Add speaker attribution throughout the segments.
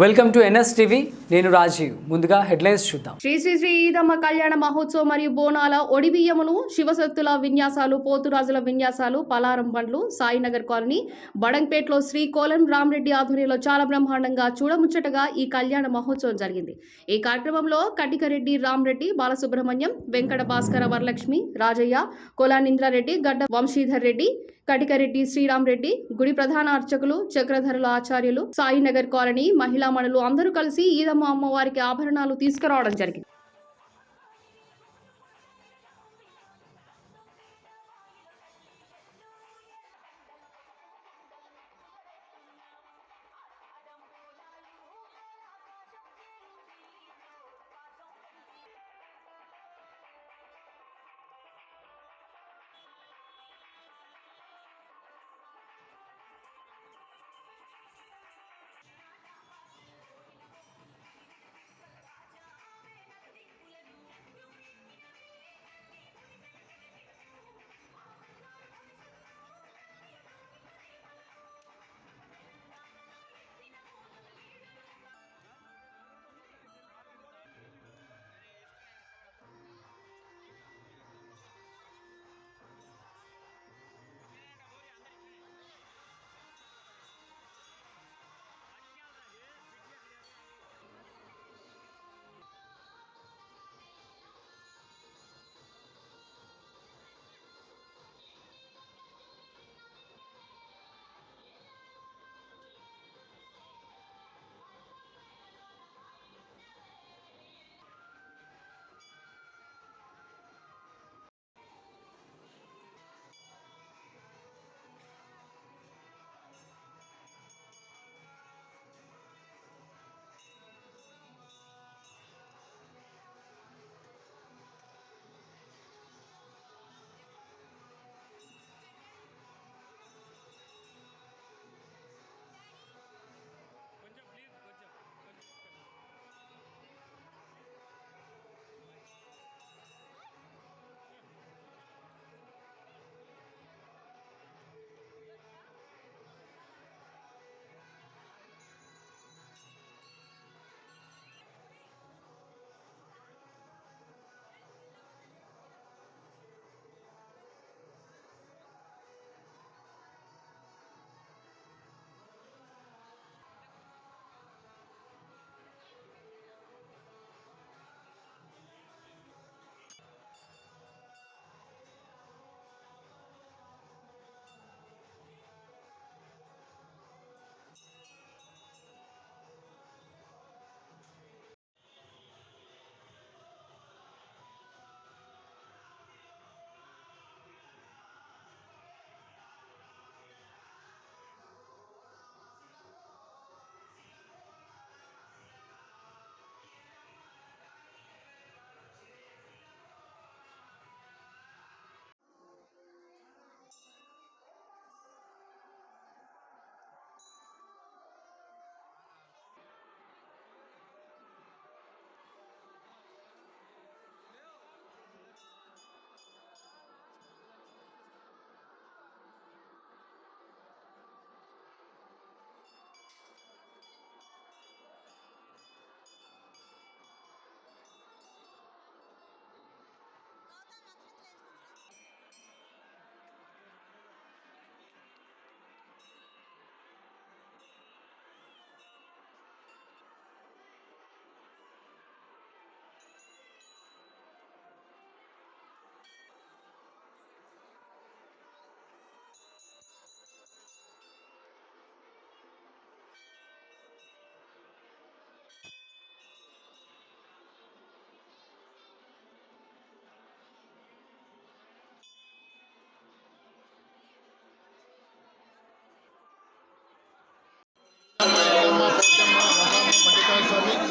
Speaker 1: Welcome to NS TV. నేను రాజీవ్. ముందుగా headlines చూద్దాం.
Speaker 2: శ్రీ శ్రీ శ్రీ ఈదమ్మ కళ్యాణ మహోత్సవం మరియు బోనాల ఒడిబియ్యమును శివశక్తుల విన్యాసాలు పోతురాజుల విన్యాసాలు పలారం బండ్లు సాయినగర్ కాలనీ బడంపేటలో శ్రీ కోలం రామరెడ్డి ఆధ్వర్యంలో చాలా బ్రహ్మాండంగా చూడముచ్చటగా ఈ కళ్యాణ మహోత్సవం జరిగింది. ఈ కార్యక్రమంలో కటికరెడ్డి రామరెడ్డి బాలసుబ్రహ్మణ్యం వెంకట భాస్కర వరలక్ష్మి రాజయ్య కోలానింద్రారెడ్డి గడ్డ వంశీధర్ రెడ్డి కటికరెడ్డి శ్రీరామ్ రెడ్డి గుడి ప్రధాన అర్చకులు చక్రధరుల ఆచార్యులు సాయినగర్ కాలనీ మహిళా మణులు అందరూ కలిసి ఈదమ్మ అమ్మవారికి ఆభరణాలు తీసుకురావడం జరిగింది.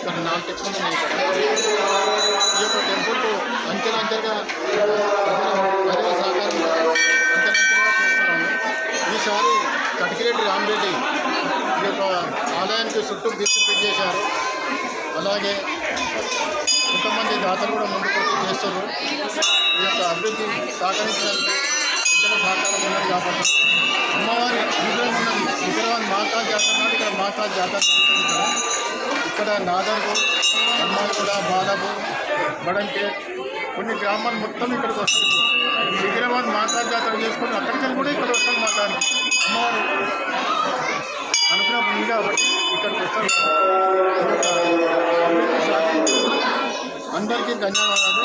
Speaker 3: మల్లికార్జున నాలుగు టెంపుల్ ఉన్నాయి ఈ యొక్క టెంపుల్ అంచెలంచెలుగా ప్రజల ప్రజల అంచెలంచెలుగా చేస్తున్నాము ఈసారి కటికిరెడ్డి రామిరెడ్డి ఈ యొక్క ఆలయానికి చుట్టూ డిస్ట్రిబ్యూట్ చేశారు అలాగే కొంతమంది దాతలు కూడా ముందుకు చేస్తారు ఈ యొక్క అభివృద్ధి సహకరించడానికి ఇతర సహకారం ఉన్నది కాబట్టి అమ్మవారి అనుగ్రహం ఉన్నది. విగ్రహాన్ని మాతా జాతర నాడు ఇక్కడ మాతా జాతర జరుగుతుంది ఇక్కడ ఇక్కడ నాదర్గు హనుమాన్గూడ బాలపు బడంపేట్ కొన్ని గ్రామాలు మొత్తం ఇక్కడికి వస్తుంది సికింద్రాబాద్ మాతా జాతర చేసుకుని అక్కడికి కూడా ఇక్కడ వస్తారు మాతానికి అమ్మవారు అనుగ్రహం ఉంది కాబట్టి ఇక్కడికి వస్తారు అందరికీ ధన్యవాదాలు.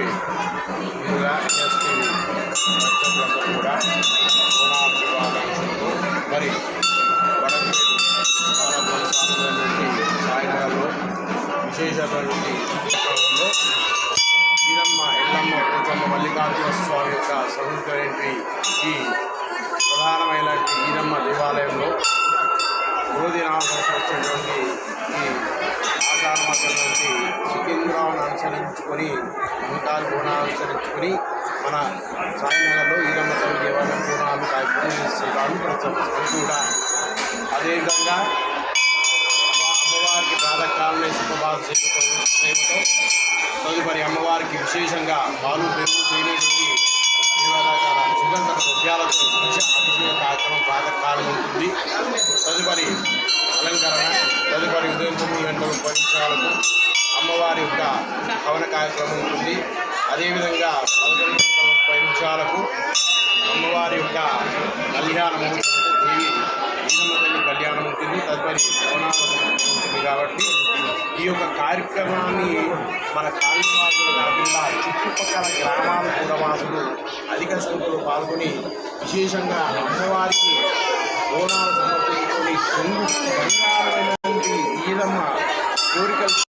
Speaker 4: నారాయణ హోస్తుంది ఎస్టీ కూడా సోనార్ మరి వడంపేట బాలబోధ సాధనటువంటి సాయినగర్లో విశేషమైనటువంటి కార్యక్రమంలో వీరమ్మ ఎల్లమ్మ పోచమ్మ మల్లికార్జున స్వామి యొక్క సముద్రమైనటువంటి ఈ ప్రధానమైన వీరమ్మ దేవాలయంలో రోజు నామకరణం వచ్చినటువంటి ఈ ఆషాఢ మాసం అనుసరించుకొని ముంతాలు పూర్ణాలు అనుసరించుకొని మన సాయంత్రంలో ఈరమ్మ తల్లి దేవాలయం పూర్ణాలు కార్యక్రమం ప్రస్తుతం కూడా. అదేవిధంగా అమ్మవారికి ప్రాతకాలమే శుభభావ సేవతో తదుపరి అమ్మవారికి విశేషంగా పాలు పెరుగు తేనె సుగంధ ద్రవ్యాలతో విశేష అభిషేక కార్యక్రమం ప్రాతకాలం ఉంటుంది తదుపరి అలంకరణ తదుపరి ఉదయం తొమ్మిది గంటల ముప్పై నిమిషాలకు అమ్మవారి యొక్క హవన కార్యక్రమం ఉంటుంది. అదేవిధంగా పదకొండు గంటల ముప్పై నిమిషాలకు అమ్మవారి యొక్క కళ్యాణం ఈరమ్మతల్లి కళ్యాణం ఉంటుంది. తదుపరి ఉంటుంది కాబట్టి ఈ యొక్క కార్యక్రమాన్ని మన కాళీవాసులు కాకుండా చుట్టుపక్కల గ్రామాల పూర్వవాసులు అధిక సంఖ్యలో పాల్గొని విశేషంగా అమ్మవారికి ఓనాలు సమర్పించుకొని ఈరమ్మ కోరికలు